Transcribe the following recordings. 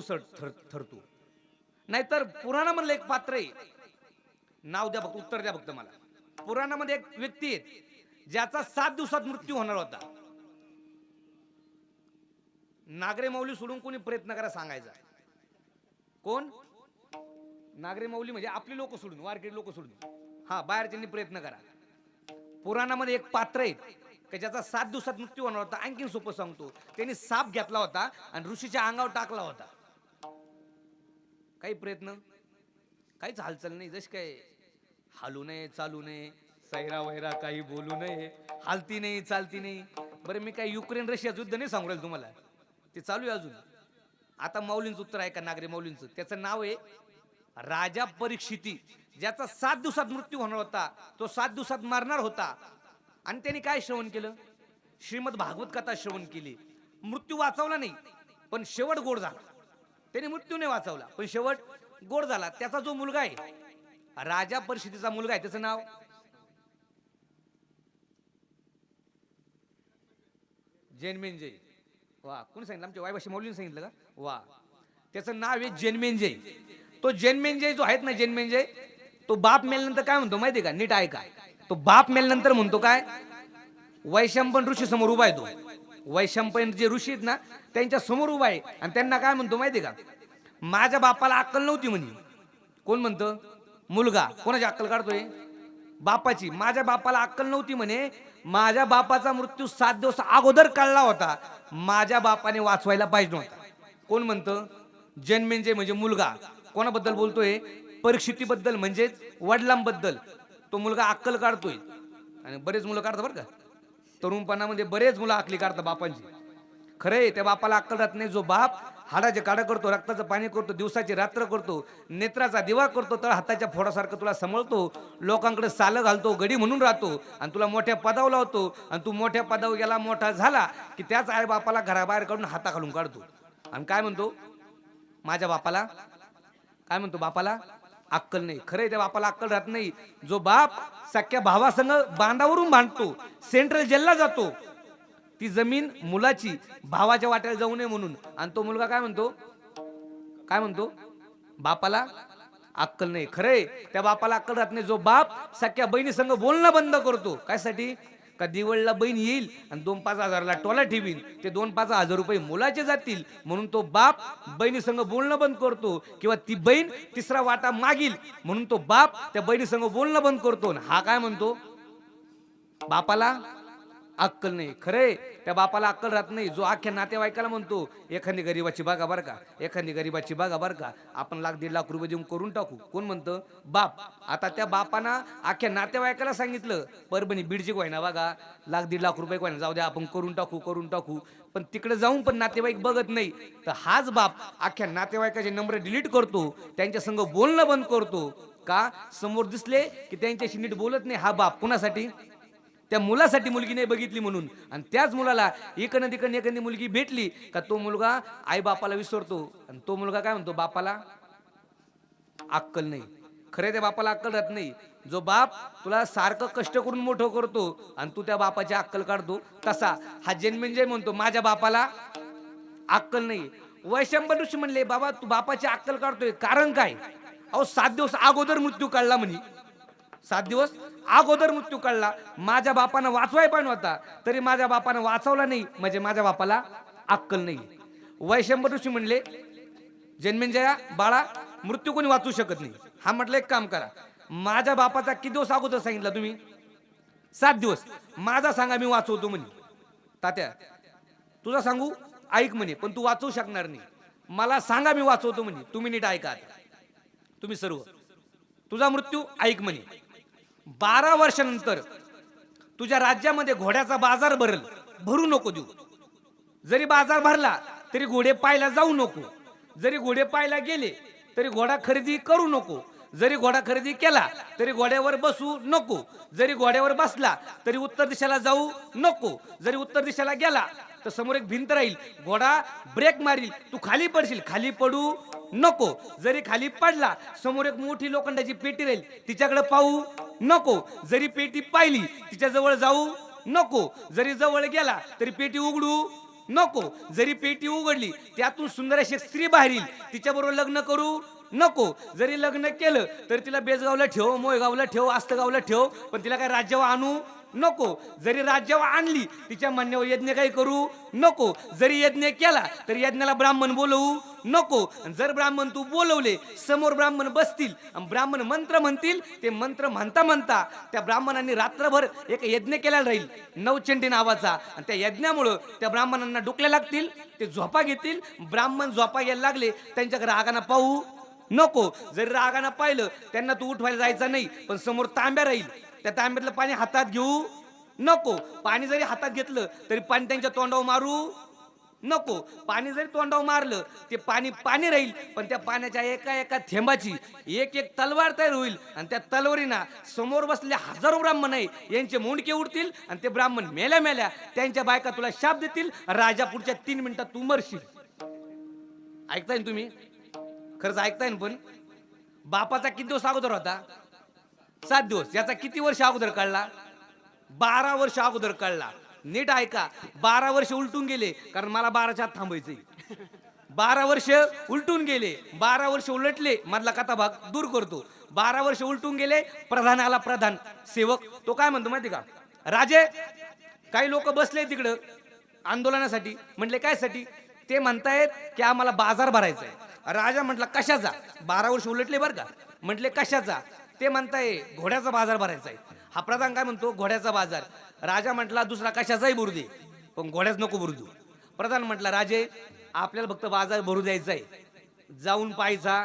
मृत्यू ठरतो नाहीतर पुराणामधलं एक पात्र आहे. नाव द्या फक्त उत्तर द्या फक्त मला. पुराणामध्ये एक व्यक्ती आहे ज्याचा सात दिवसात मृत्यू होणार होता. नागरे माऊली सोडून कोणी प्रयत्न करा सांगायचा. कोण? नागरे माऊली म्हणजे आपली लोक सोडून वारकरी लोक सोडून. हा बाहेरच्यांनी प्रयत्न करा. पुराणामध्ये एक पात्र आहे की ज्याचा सात दिवसात मृत्यू होणार होता आणखीन सोपं सांगतो. त्यांनी साप घेतला होता आणि ऋषीच्या अंगावर टाकला होता. काही प्रयत्न काहीच हालचाल नाही. जशी काय हालू नये चालू नये सैरा वैरा काही बोलू नये हालती नाही चालती नाही. बरं मी काही युक्रेन रशियाचं युद्ध नाही सांगू राहील तुम्हाला. ते चालू आहे अजून. आता माऊलींचं उत्तर आहे का नागरे माऊलींचं त्याचं नाव आहे राजा परीक्षिती ज्याचा सात दिवसात मृत्यू होणार होता. तो सात दिवसात मारणार होता. आणि त्यांनी काय श्रवण केलं? श्रीमद भागवत कथा श्रवण केली. मृत्यू वाचवला नाही पण शेवट गोड झाला. त्याने मृत्यूने वाचवला. पण शेवट गोड झाला. त्याचा जो मुलगा आहे राजा परिषदेचा मुलगा आहे त्याचं नाव? जैनमेंजय वा कोणी सांगितलं? आमच्या वायभाषी मौलीने सांगितलं का? वा. त्याचं नाव आहे जन्मेंजय तो जन्मेंजय जो आहेत ना जन्मेंजय तो बाप मेल्यानंतर काय म्हणतो माहिती का? नीट ऐका. तो बाप मेल्यानंतर म्हणतो काय? वैशंपन ऋषी समोर उभा आहे तो. वैशंपन जे ऋषी आहेत ना त्यांच्यासमोर उभा आहे. आणि त्यांना काय म्हणतो माहिती का? माझ्या बापाला अक्कल नव्हती म्हणे. कोण म्हणतं? मुलगा. कोणाची अक्कल काढतोय? बापाची. माझ्या बापाला अक्कल नव्हती म्हणे. माझ्या बापाचा मृत्यू सात दिवस अगोदर काढला होता. माझ्या बापाने वाचवायला पाहिजे नव्हता. कोण म्हणतं? जन्मेंजे म्हणजे मुलगा. कोणाबद्दल बोलतोय? परिस्थितीबद्दल म्हणजेच वडिलांबद्दल. तो मुलगा अक्कल काढतोय. आणि बरेच मुलं काढतात बरं का. तरुणपणामध्ये बरेच मुलं आकली काढतात बापांची. खरंय त्या बापाला अक्कल राहत नाही. जो बाप हाडाचे काढा करतो रक्ताचं पाणी करतो दिवसाची रात्र करतो नेत्राचा दिवा करतो तर हाताच्या फोडासारखं तुला समळतो लोकांकडे सालं घालतो गडी म्हणून राहतो आणि तुला मोठ्या पदावर लावतो आणि तू मोठ्या पदावर गेला मोठा झाला की त्याच आई बापाला घराबाहेर काढून हाता घालून काढतो. आणि काय म्हणतो? माझ्या बापाला? काय म्हणतो बापाला? अक्कल नाही. खरंय त्या बापाला अक्कल राहत नाही. जो बाप सख्या भावासंग बांधावरून बांधतो सेंट्रल जेलला जातो ती जमीन मुलाची भावाच्या वाट्याला जाऊ नये म्हणून. आणि तो मुलगा काय म्हणतो? काय म्हणतो? बापाला अक्कल नाही. खरंय त्या बापाला अक्कल राहत नाही. जो बाप सख्या बहिणी संघ बोलणं बंद करतो. कायसाठी का दिवळला बहीण येईल आणि दोन पाच हजारला टोला ठेवीन? ते दोन पाच हजार रुपये मुलाचे जातील. म्हणून तो बाप बहिणीसंग बोलणं बंद करतो किंवा ती बहीण तिसरा वाटा मागील. म्हणून तो बाप त्या बहिणीसंग बोलणं बंद करतो. आणि हा काय म्हणतो? बापाला अक्कल नाही. खरे त्या बापाला अक्कल राहत नाही. जो अख्ख्या नातेवाईकाला म्हणतो एखादी गरीबाची बागा बरं का एखादी गरीबाची बागा बरं का आपण लाख दीड लाख रुपये देऊन करून टाकू. कोण म्हणतं? बाप. आता त्या बापानं अख्ख्या नातेवाईकाला सांगितलं परभणी बीडची ना बघा लाख दीड लाख रुपये कोयना जाऊ द्या आपण करून टाकू करून टाकू. पण तिकडे जाऊन पण नातेवाईक बघत नाही. तर हाच बाप अख्ख्या नातेवाईकाचे नंबर डिलीट करतो त्यांच्या संग बोलणं बंद करतो. का? समोर दिसले की त्यांच्याशी नीट बोलत नाही. हा बाप कुणासाठी? त्या मुलासाठी मुलगी नाही बघितली म्हणून. आणि त्याच मुलाला इकडनं तिकडनं एखादी मुलगी भेटली का तो मुलगा आई बापाला विसरतो. आणि तो मुलगा काय म्हणतो? बापाला अक्कल नाही. खरे त्या बापाला अक्कल राहत नाही. जो बाप तुला सारखं कष्ट करून मोठं करतो आणि तू त्या बापाची अक्कल काढतो तसा. हा जन्मेंजय म्हणतो माझ्या बापाला अक्कल नाही. वैशंबर ऋषी म्हणले बाबा तू बापाची अक्कल काढतोय. कारण काय? अहो सात दिवस अगोदर मृत्यू काढला म्हणे. सात दिवस? अगोदर मृत्यू काढला माझ्या बापानं वाचवाय पण होता. तरी माझ्या बापानं वाचवला नाही. म्हणजे माझ्या बापाला अक्कल नाही. वैशंभ ऋषी म्हणले जन्मेंजया बाळा मृत्यू कोणी वाचू शकत नाही. हा म्हटलं एक काम करा. माझ्या बापाचा किती दिवस अगोदर सांगितला तुम्ही? सात दिवस. माझा सांगा मी वाचवतो म्हणे. तात्या तुझा सांगू? ऐक म्हणे पण तू वाचवू शकणार नाही. मला सांगा मी वाचवतो म्हणे. तुम्ही नीट ऐका तुम्ही सर्व. तुझा मृत्यू ऐक म्हणे. बारा वर्षानंतर तुझ्या राज्यामध्ये घोड्याचा बाजार भरल भरू नको देऊ. जरी बाजार भरला तरी घोडे पायला जाऊ नको. जरी घोडे पायला गेले तरी घोडा खरेदी करू नको. जरी घोडा खरेदी केला तरी घोड्यावर बसू नको. जरी घोड्यावर बसला तरी उत्तर दिशेला जाऊ नको. जरी उत्तर दिशेला गेला तर समोर एक भिंत राहील. घोडा ब्रेक मारील. तू खाली पडशील. खाली पडू नको. जरी खाली पडला समोर एक मोठी लोखंडाची पेटी राहील. तिच्याकडे पाहू नको. जरी पेटी पाहिली तिच्याजवळ जाऊ नको. जरी जवळ गेला तरी पेटी उघडू नको. जरी पेटी उघडली त्यातून सुंदर अशी स्त्री बाहेर येईल तिच्याबरोबर लग्न करू नको. जरी लग्न केलं तर तिला बेजगावला ठेव मोयगावला ठेव आस्तगावला ठेव पण तिला काय राज्यावर आणू नको. जरी राज्यावर आणली तिच्या म्हणण्यावर यज्ञ काही करू नको. जरी यज्ञ केला तर यज्ञाला ब्राह्मण बोलवू नको. जर ब्राह्मण तू बोलवले समोर ब्राह्मण बसतील ब्राह्मण मंत्र म्हणतील ते मंत्र म्हणता म्हणता त्या ब्राह्मणांनी रात्रभर एक यज्ञ केला राहील. नवचंडी नावाचा. आणि त्या यज्ञामुळं त्या ब्राह्मणांना डुकल्या लागतील ते झोपा घेतील. ब्राह्मण झोपा घ्यायला लागले त्यांच्याकडे रागाना पाहू नको. जरी रागानं पाहिलं त्यांना तू उठवायला जायचा नाही पण समोर तांब्या राहील. त्या तांब्यातलं पाणी हातात घेऊ नको. पाणी जरी हातात घेतलं तरी पाणी त्यांच्या तोंडावर मारू नको. पाणी जरी तोंडावर मारलं ते पाणी पाणी राहील पण त्या पाण्याच्या एका एका थेंबाची एक एक तलवार तयार होईल. आणि त्या तलवारीना समोर बसले हजारो ब्राह्मण आहे यांचे मुंडके उडतील आणि ते ब्राह्मण मेल्या मेल्या त्यांच्या बायका तुला शाप देतील. राजा पुढच्या तीन मिनिटात तू मरशील. ऐकताय तुम्ही? खरंच ऐकताय पण? बापाचा किती दिवस अगोदर होता? सात दिवस. याचा किती वर्ष अगोदर कळला? बारा वर्ष अगोदर कळला. नीट ऐका बारा वर्ष उलटून गेले कारण मला बाराच्या आत थांबायचंय. बारा वर्ष उलटून गेले बारा वर्ष उलटले मधला कथा भाग दूर करतो. बारा वर्ष उलटून गेले प्रधान आला प्रधान. सेवक तो काय म्हणतो माहिती का? राजे काही लोक बसले तिकडं आंदोलनासाठी. म्हटले काय साठी? ते म्हणतायत की आम्हाला बाजार भरायचा आहे राजा म्हटला कशाचा? बारा वर्ष उलटले बरं का? म्हटले कशाचा? ते म्हणताय घोड्याचा बाजार भरायचा आहे. हा प्रधान काय म्हणतो घोड्याचा बाजार. राजा म्हटला दुसरा कशाचाही भरू दे पण घोड्याच नको भरू देऊ. प्रधान म्हटला राजे आपल्याला फक्त बाजार भरू द्यायचा आहे. जाऊन पाहायचा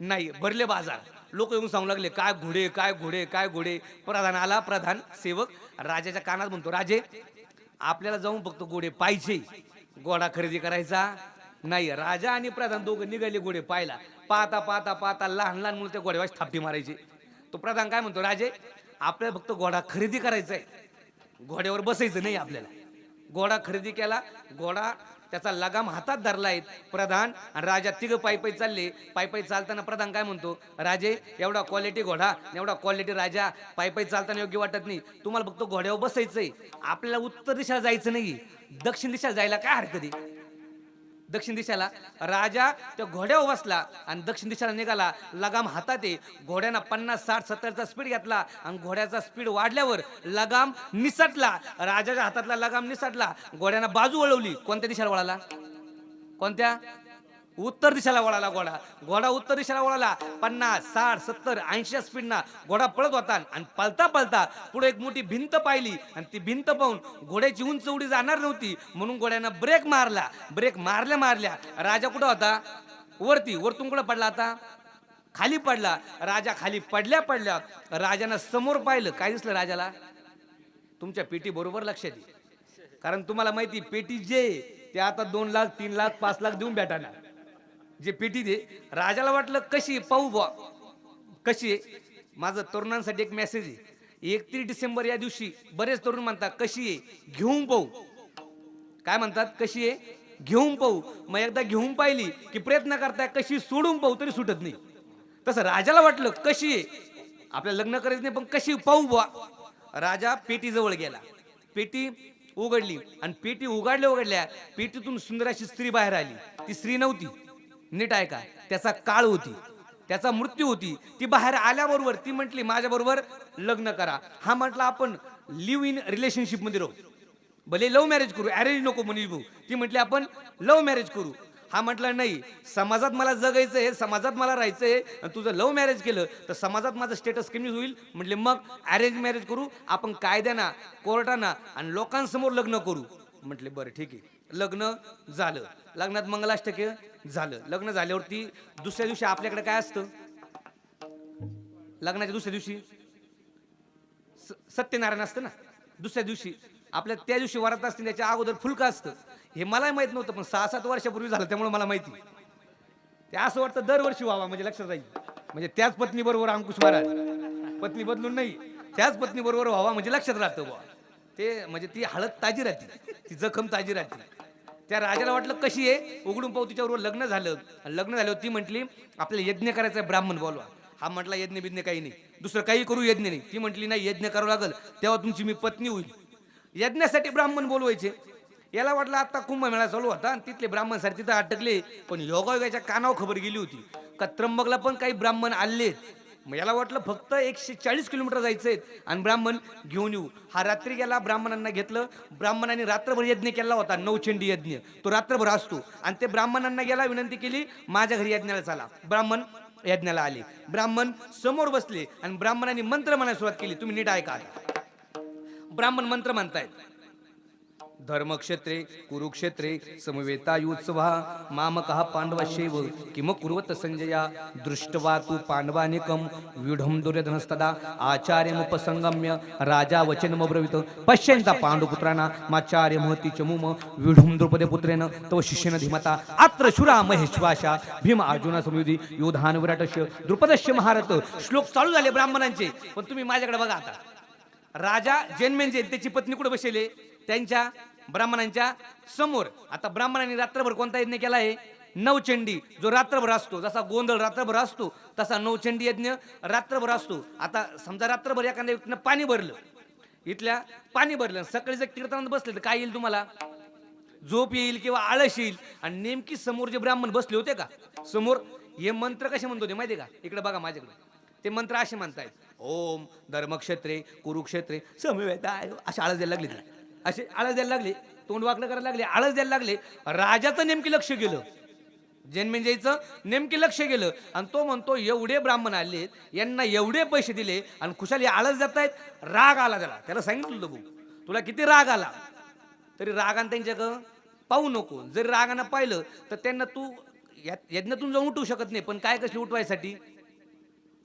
नाही भरले बाजार. लोक येऊन सांगू लागले काय घोडे काय घोडे काय घोडे. प्रधान आला प्रधान सेवक राजाच्या कानात म्हणतो राजे आपल्याला जाऊन फक्त घोडे पाहिजे घोडा खरेदी करायचा नाही. राजा आणि प्रधान दोघं निघाले घोडे पाहिला पाहता पाहता पाहता लहान लहान मुलं त्या घोड्यावर थापटी मारायचे. तो प्रधान काय म्हणतो राजे आपल्याला फक्त घोडा खरेदी करायचा आहे घोड्यावर बसायचं नाही आपल्याला. घोडा खरेदी केला घोडा त्याचा लगाम हातात धरला आहे प्रधान आणि राजा तिघ पायी पायी चालले. पायी पायी चालताना प्रधान काय म्हणतो राजे एवढा क्वालिटी घोडा एवढा क्वालिटी राजा पायी पायी चालताना योग्य वाटत नाही. तुम्हाला फक्त घोड्यावर बसायचंय. आपल्याला उत्तर दिशा जायचं नाही. दक्षिण दिशा जायला काय हरकत आहे? दक्षिण दिशेला. राजा त्या घोड्यावर बसला आणि दक्षिण दिशेला निघाला. लगाम हातात ये घोड्यानं पन्नास साठ सत्तरचा स्पीड घेतला आणि घोड्याचा स्पीड वाढल्यावर लगाम निसटला. राजाच्या हातातला लगाम निसटला. घोड्यानं बाजू वळवली. कोणत्या दिशेला वळाला? कोणत्या? उत्तर दिशेला वळाला घोडा. घोडा उत्तर दिशेला वळाला. पन्नास साठ सत्तर ऐंशी स्पीडना घोडा पळत होता आणि पळता पळता पुढे एक मोठी भिंत पाहिली आणि ती भिंत पाहून घोड्याची उंच उडी जाणार नव्हती. म्हणून घोड्यानं ब्रेक मारला. ब्रेक मारल्या मारल्या. राजा कुठं होता? वरती. वरतून कुठं पडला आता? खाली पडला. राजा खाली पडल्या पडल्या. राजानं समोर पाहिलं. काय दिसलं राजाला? तुमच्या पेटी बरोबर लक्षात येईल. कारण तुम्हाला माहिती पेटी जे ते आता दोन लाख तीन लाख पाच लाख देऊन भेटाना जे पेटी दे राजाला वाटलं कशी पाहू बुवा. कशी आहे? माझं तरुणांसाठी एक मेसेज आहे. एकतीस डिसेंबर या दिवशी बरेच तरुण म्हणतात कशी आहे? घेऊन पाहू. काय म्हणतात? कशी आहे? घेऊन पाहू. मग एकदा घेऊन पाहिली की प्रयत्न करताय कशी सोडून पाहू तरी सुटत नाही. तसं राजाला वाटलं कशी आहे? आपल्या लग्न करायचं नाही पण कशी पाहू बुवा. राजा पेटीजवळ गेला. पेटी उघडली आणि पेटी उघडल्या उघडल्या पेटीतून सुंदर अशी स्त्री बाहेर आली. ती स्त्री नव्हती. नीट आहे का? त्याचा काळ होती. त्याचा मृत्यू होती. ती बाहेर आल्याबरोबर ती म्हटली माझ्याबरोबर लग्न करा. हा म्हटला आपण लिव्ह इन रिलेशनशिपमध्ये राहू. भले लव्ह मॅरेज करू अरेंज नको म्हणे भाऊ. ती म्हटली आपण लव्ह मॅरेज करू. हा म्हटला नाही समाजात मला जगायचं आहे समाजात मला राहायचं आहे आणि तुझं लव्ह मॅरेज केलं तर समाजात माझं स्टेटस कमी होईल. म्हटले मग अरेंज मॅरेज करू. आपण कायद्याना कोर्टाना आणि लोकांसमोर लग्न करू. म्हटले बरं ठीक आहे. लग्न झालं. लग्नात मंगलाष्टके झालं. लग्न झाल्यावरती दुसऱ्या दिवशी आपल्याकडे काय असतं? लग्नाच्या दुसऱ्या दिवशी स- सत्यनारायण असतं ना? दुसऱ्या दिवशी. आपल्या त्या दिवशी वरात असते त्याच्या अगोदर फुलका असतं. हे मलाही माहीत नव्हतं पण सहा सात वर्षापूर्वी झालं त्यामुळे मला माहिती. ते असं वाटतं दरवर्षी व्हावा म्हणजे लक्षात राहील. म्हणजे त्याच पत्नी बरोबर अंकुश महाराज पत्नी बदलून नाही. त्याच पत्नी बरोबर व्हावा म्हणजे लक्षात राहतं बुवा. ते म्हणजे ती हळद ताजी राहते. ती जखम ताजी राहते. त्या राजाला वाटलं कशी आहे? उघडून पाहू तिच्याबरोबर लग्न झालं. लग्न झालं ती म्हटली आपल्याला यज्ञ करायचा आहे ब्राह्मण बोलवा. हा म्हटला यज्ञ बिज्ञ काही नाही. दुसरं काही करू यज्ञ नाही. ती म्हटली नाही यज्ञ करावं लागल. तेव्हा तुमची मी पत्नी होईल. यज्ञासाठी ब्राह्मण बोलवायचे. याला वाटलं आता कुंभमेळा चालू होता आणि तिथले ब्राह्मण सर तिथं अटकले. पण योगायोगाच्या कानावर खबर गेली होती. का त्र्यंबकला पण काही ब्राह्मण आले मग याला वाटलं फक्त एकशे चाळीस किलोमीटर जायचंय आणि ब्राह्मण घेऊन येऊ. हा रात्री गेला ब्राह्मणांना घेतलं. ब्राह्मणांनी रात्रभर यज्ञ केला होता नवचंडी यज्ञ. तो रात्रभर असतो. आणि ते ब्राह्मणांना गेला विनंती केली माझ्या घरी यज्ञाला चला. ब्राह्मण यज्ञाला आले. ब्राह्मण समोर बसले आणि ब्राह्मणांनी मंत्र म्हणायला सुरुवात केली. तुम्ही नीट ऐका ब्राह्मण मंत्र म्हणतायत. धर्मक्षेत्रे कुरुक्षेत्रे समवेतायुत्सवा मामकः पाण्डवशैव किम कुर्वत संजया दृष्ट्वा तु पांडवानिकं व्यूढं दुर्योधनस्तदा आचार्यमुपसङ्गम्य राजा वचनमब्रवीत पश्यन्ता पाण्डुपुत्राणा माचार्य महती च मुम व्यूढं द्रुपदपुत्रेण तव शिष्येन धीमता। अत्र शुरा महेश्वाशा भीम अर्जुना संयुधी योधान विराटस्य द्रुपदस्य महारथ। श्लोक चालू झाले ब्राह्मणांचे। पण तुम्ही माझ्याकडे बघा आता। राजा जन्मेंजे त्याची पत्नी कुठे बसेले? त्यांच्या ब्राह्मणांच्या समोर. आता ब्राह्मणांनी रात्रभर कोणता यज्ञ केला आहे? नवचंडी. जो रात्रभर असतो जसा गोंधळ रात्रभर असतो तसा नवचंडी यज्ञ रात्रभर असतो. आता समजा रात्रभर एखाद्या व्यक्तीनं पाणी भरलं. इथल्या पाणी भरलं सकाळी जर कीर्तनात बसले तर काय येईल तुम्हाला? झोप येईल किंवा आळस येईल. आणि नेमकी समोर जे ब्राह्मण बसले होते का? समोर हे मंत्र कसे म्हणत होते माहिती आहे का? इकडे बघा माझ्याकडे. ते मंत्र असे म्हणतायत. ओम धर्मक्षेत्रे कुरुक्षेत्रे समवेत अशा आळस द्यायला लागली असे आळस द्यायला लागले तोंड वाकडं करायला लागले आळस द्यायला लागले. राजाचं नेमकी लक्ष गेलं. जन्मेंजयचं नेमकी लक्ष गेलं. आणि तो म्हणतो एवढे ब्राह्मण आले यांना एवढे पैसे दिले आणि खुशाली आळस जात आहेत राग आला त्याला. त्याला सांगितलं होतं भाऊ तुला किती राग आला? तरी रागानं त्यांच्याकडं पाहू नको. जरी रागानं पाहिलं तर त्यांना तू या- यज्ञातून जाऊन उठवू शकत नाही. पण काय कसली उठवायसाठी?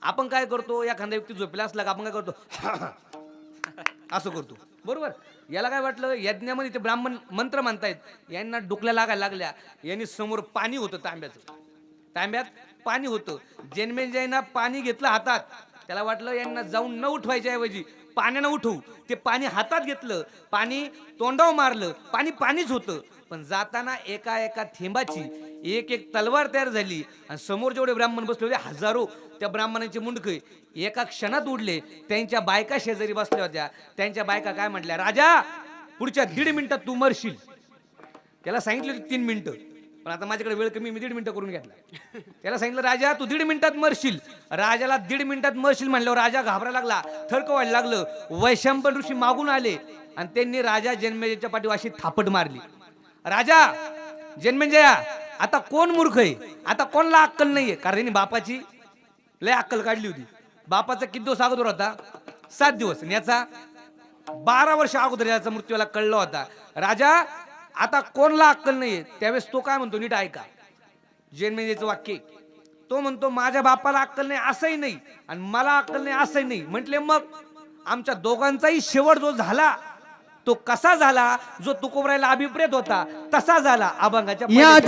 आपण काय करतो? एखादा व्यक्ती झोपला असला का आपण काय करतो? असं करतो. बरोबर. याला काय वाटलं? यज्ञामध्ये ते ब्राह्मण मंत्र म्हणतायत. यांना डुकल्या लागायला लागल्या. यांनी समोर पाणी होतं तांब्याचं. तांब्यात पाणी होतं. जन्मेजयना पाणी घेतलं हातात. त्याला वाटलं यांना जाऊन न उठवायच्या ऐवजी पाण्यानं उठवू. ते पाणी हातात घेतलं. पाणी तोंडावर मारलं. पाणी पाणीच होतं. पण जाताना एका एका थेंबाची एक एक तलवार तयार झाली. आणि समोर जेवढे ब्राह्मण बसले होते हजारो त्या ब्राह्मणांचे मुंडके एका क्षणात उडले. त्यांच्या बायका शेजारी बसल्या होत्या. त्यांच्या बायका काय म्हटल्या राजा पुढच्या दीड मिनिटात तू मरशील. त्याला सांगितलं होतं तीन मिनिटं. पण आता माझ्याकडे वेळ कमी मी दीड मिनिटं करून घेतला. त्याला सांगितलं राजा तू दीड मिनिटात मरशील. राजाला दीड मिनिटात मरशील म्हणल्यावर राजा घाबरा लागला थरक व्हायला लागलं. वैशंपन ऋषी मागून आले आणि त्यांनी राजा जन्मेच्या पाठीवाशी थापट मारली. राजा जन्मेजया आता कोण मूर्ख आहे? आता कोणला अक्कल नाहीये? कारण बापाची लय अक्कल काढली होती. बापाचा किती दिवस अगोदर होता? सात दिवस. याचा बारा वर्ष अगोदर याचा मृत्यूला कळला होता. राजा आता कोणला अक्कल नाहीये? त्यावेळेस तो काय म्हणतो? नीट ऐका. जन्मेजयचं वाक्य तो म्हणतो माझ्या बापाला अक्कल नाही असंही नाही. आणि मला अक्कल नाही असंही नाही. म्हटले मग आमच्या दोघांचाही शेवट जो झाला तो कसा झाला जो तुकोबरायला अभिप्रेत होता तसा झाला अभंगाच्या पहिल्या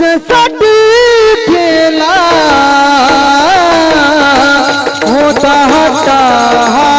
केला होता हट्टाहास.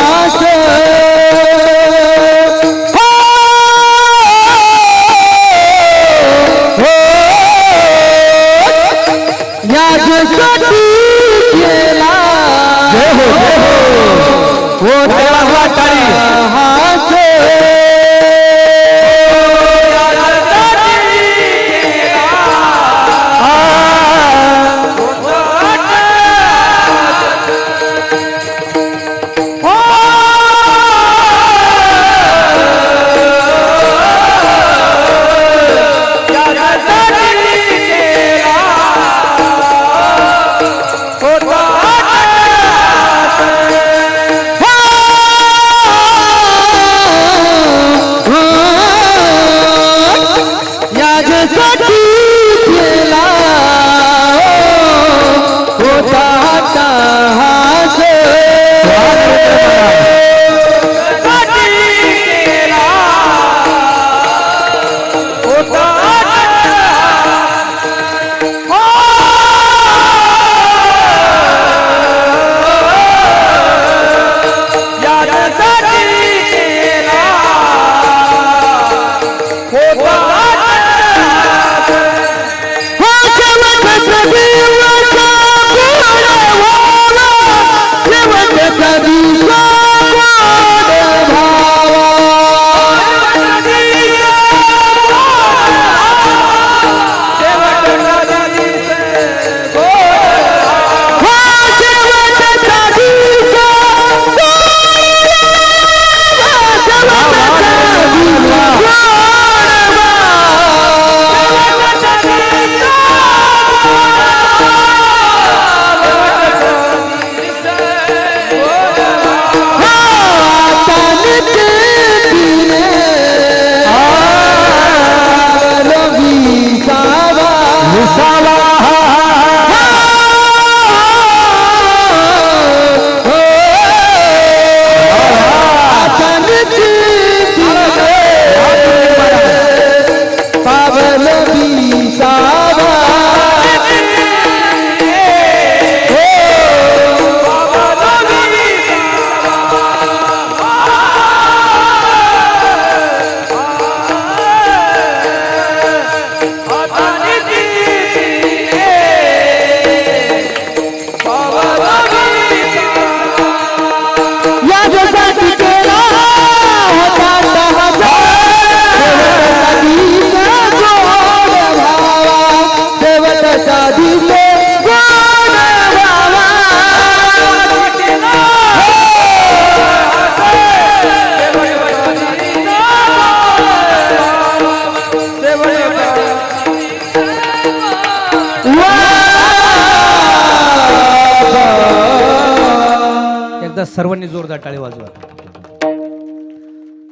सर्वांनी जोरदार टाळे वाजवा.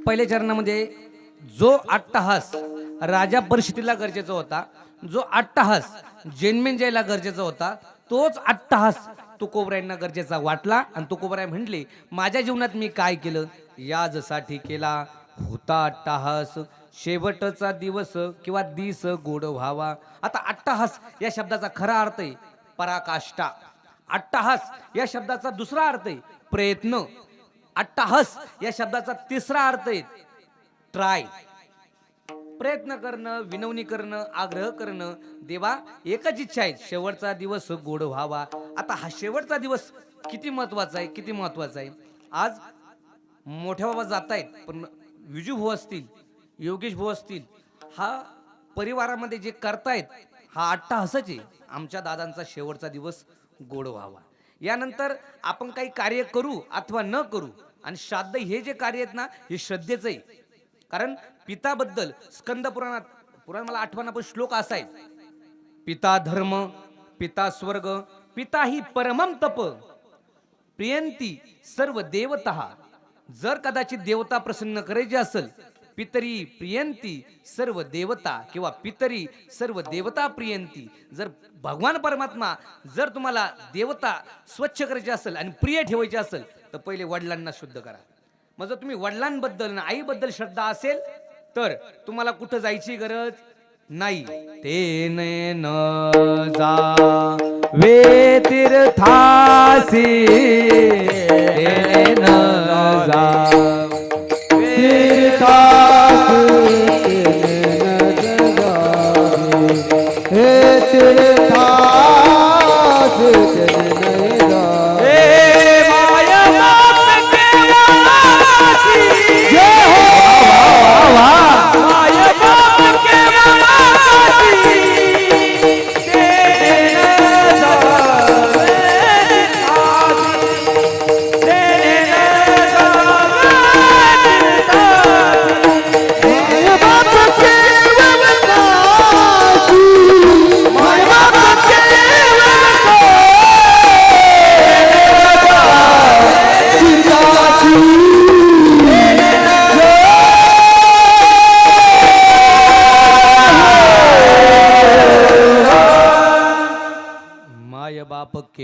पहिल्या चरणामध्ये जो अट्टहास राजा परिस्थितीला गरजेचा होता जो अट्टहास जन्मेंजयला गरजेचा होता तोच अट्टहास तुकोबरायांना गरजेचा वाटला. आणि तुकोबराय म्हटले माझ्या जीवनात मी काय केलं? याजसाठी केला होता अट्टहास. शेवटचा दिवस किंवा दिस गोड व्हावा. आता अट्टहास या शब्दाचा खरा अर्थ आहे पराकाष्ठा. अट्टाहस या शब्दाचा दुसरा अर्थ आहे प्रयत्न. अट्टाहस या शब्दाचा तिसरा अर्थ आहे ट्राय. प्रयत्न करणं विनवणी करणं आग्रह करणं देवा एकच इच्छा आहे शेवटचा दिवस गोड व्हावा. आता हा शेवटचा दिवस किती महत्त्वाचा आहे किती महत्त्वाचा आहे? आज मोठ्या बाबा जात आहेत पण विजू भाऊ असतील योगेश भाऊ असतील हा परिवारामध्ये जे करतायत हा आट्टा हसच आहे. आमच्या दादांचा शेवटचा दिवस गोड व्हावा. यानंतर आपण काही कार्य करू अथवा न करू आणि श्राद्ध हे जे कार्य आहेत ना हे श्रद्धेचं आहे कारण पिताबद्दल स्कंद पुराणात पुराण मला आठवण पण श्लोक असा आहे. पिता धर्म पिता स्वर्ग पिता ही परमम तप. प्रियंती सर्व देवता. जर कदाचित देवता प्रसन्न करायची असेल पितरी प्रियंती सर्व देवता किंवा पितरी सर्व देवता प्रियंती. जर भगवान परमात्मा जर तुम्हाला देवता स्वच्छ करायची असेल आणि प्रिय ठेवायची असेल तर पहिले वडिलांना शुद्ध करा. मग जर तुम्ही वडिलांबद्दल आणि आईबद्दल श्रद्धा असेल तर तुम्हाला कुठं जायची गरज? नाही. ते न जा वे तीर्थासी न जा हे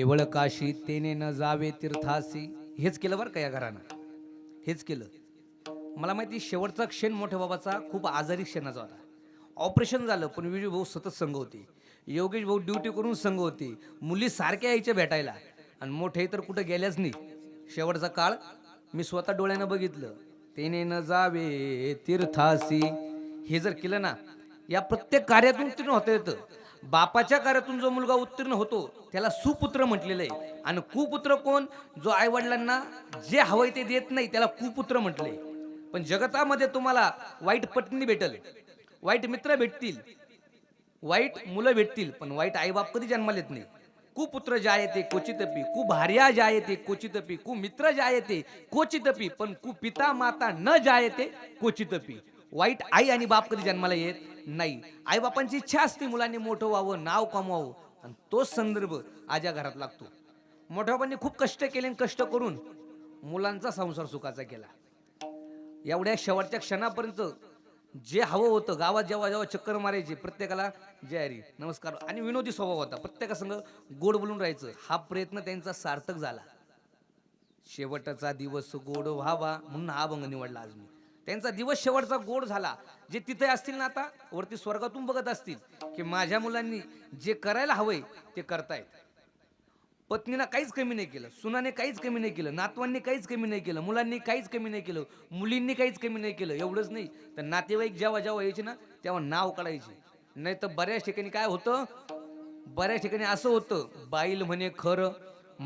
केवळ काशी तेने न जावे तीर्थासी. हेच केलं बरं का या घरानं? हेच केलं. मला माहिती शेवटचा क्षण मोठ्या बाबाचा खूप आजारी क्षणाचा होता. ऑपरेशन झालं पण विजू भाऊ सतत संघ होते. योगेश भाऊ ड्युटी करून संघ होते. मुली सारख्या यायच्या भेटायला. आणि मोठे तर कुठं गेल्याच नाही. शेवटचा काळ मी स्वतः डोळ्यानं बघितलं. तेने न जावे तीर्थासी. हे जर केलं ना या प्रत्येक कार्यातून उत्तीर्ण होता येतं. बापाच्या कार्यातून जो मुलगा उत्तीर्ण होतो त्याला सुपुत्र म्हटलेलं आहे. आणि कुपुत्र कोण? जो आई वडिलांना जे हवंय ते देत नाही त्याला कुपुत्र म्हटले पण जगतामध्ये तुम्हाला वाईट पत्नी भेटल वाईट मित्र भेटतील वाईट मुलं भेटतील पण वाईट आईबाप कधी जन्माला येत नाही. कुपुत्र जायते क्वचितपी कु कुभार्या जायते क्वचितपी कुमित्र जायते क्वचितपी पण कुपिता माता न जायते क्वचितपी. वाईट आई आणि बाप कधी जन्माला येत नाही. आई बापांची इच्छा असते मुलांनी मोठं व्हावं नाव कमवावं आणि तोच संदर्भ आज्या घरात लागतो. मोठ्या बापांनी खूप कष्ट केले आणि कष्ट करून मुलांचा संसार सुखाचा केला. एवढ्या शेवटच्या क्षणापर्यंत जे हवं होतं गावात जेव्हा जेव्हा चक्कर मारायचे प्रत्येकाला जय हरी नमस्कार आणि विनोदी स्वभाव होता. प्रत्येकासंग गोड बोलून राहायचं. हा प्रयत्न त्यांचा सार्थक झाला. शेवटचा दिवस गोड व्हावा म्हणून हा अभंग निवडला आज मी. त्यांचा दिवस शेवटचा गोड झाला. जे तिथे असतील ना आता वरती स्वर्गातून बघत असतील की माझ्या मुलांनी जे करायला हवंय ते करतायत. पत्नीनं काहीच कमी नाही केलं सुनाने काहीच कमी नाही केलं नातवांनी काहीच कमी नाही केलं मुलांनी काहीच कमी नाही केलं मुलींनी काहीच कमी नाही केलं एवढंच नाही. तर नातेवाईक जेव्हा जेव्हा यायचे ना तेव्हा नाव काढायचे. नाही तर बऱ्याच ठिकाणी काय होतं बऱ्याच ठिकाणी असं होतं बाईल म्हणे खरं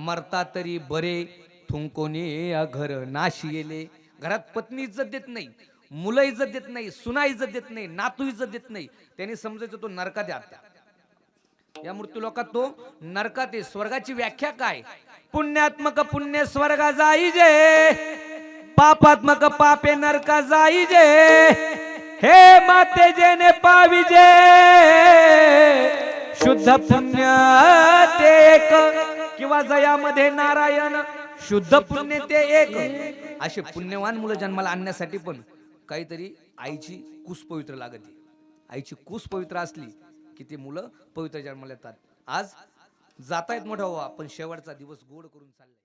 मरता तरी बरे थुंकोने या घर नाशी येले घरात पत्नी इज्जत देत नाही मुलं इज्जत देत नाही सुना इज्जत देत नाही नातू इज्जत देत नाही. त्यांनी समजायचं तो नरकात आहे आता. या मृत्यू लोकात तो नरकात आहे. स्वर्गाची व्याख्या काय? पुण्यात्मक पुण्य स्वर्गा जाईजे. पापात्मक पापे नरका जाईजे. हे माते जेने पाविजे. शुद्ध पुण्य ते एक. किंवा जयामध्ये नारायण शुद्ध पुण्य ते एक. असे पुण्यवान मुलं जन्माला आणण्यासाठी पण काहीतरी आईची कुस पवित्र लागते. आईची कुस पवित्र असली की ती मुलं पवित्र जन्माला येतात. आज जातायत मोठा व्हा पण शेवटचा दिवस गोड करून चाललाय.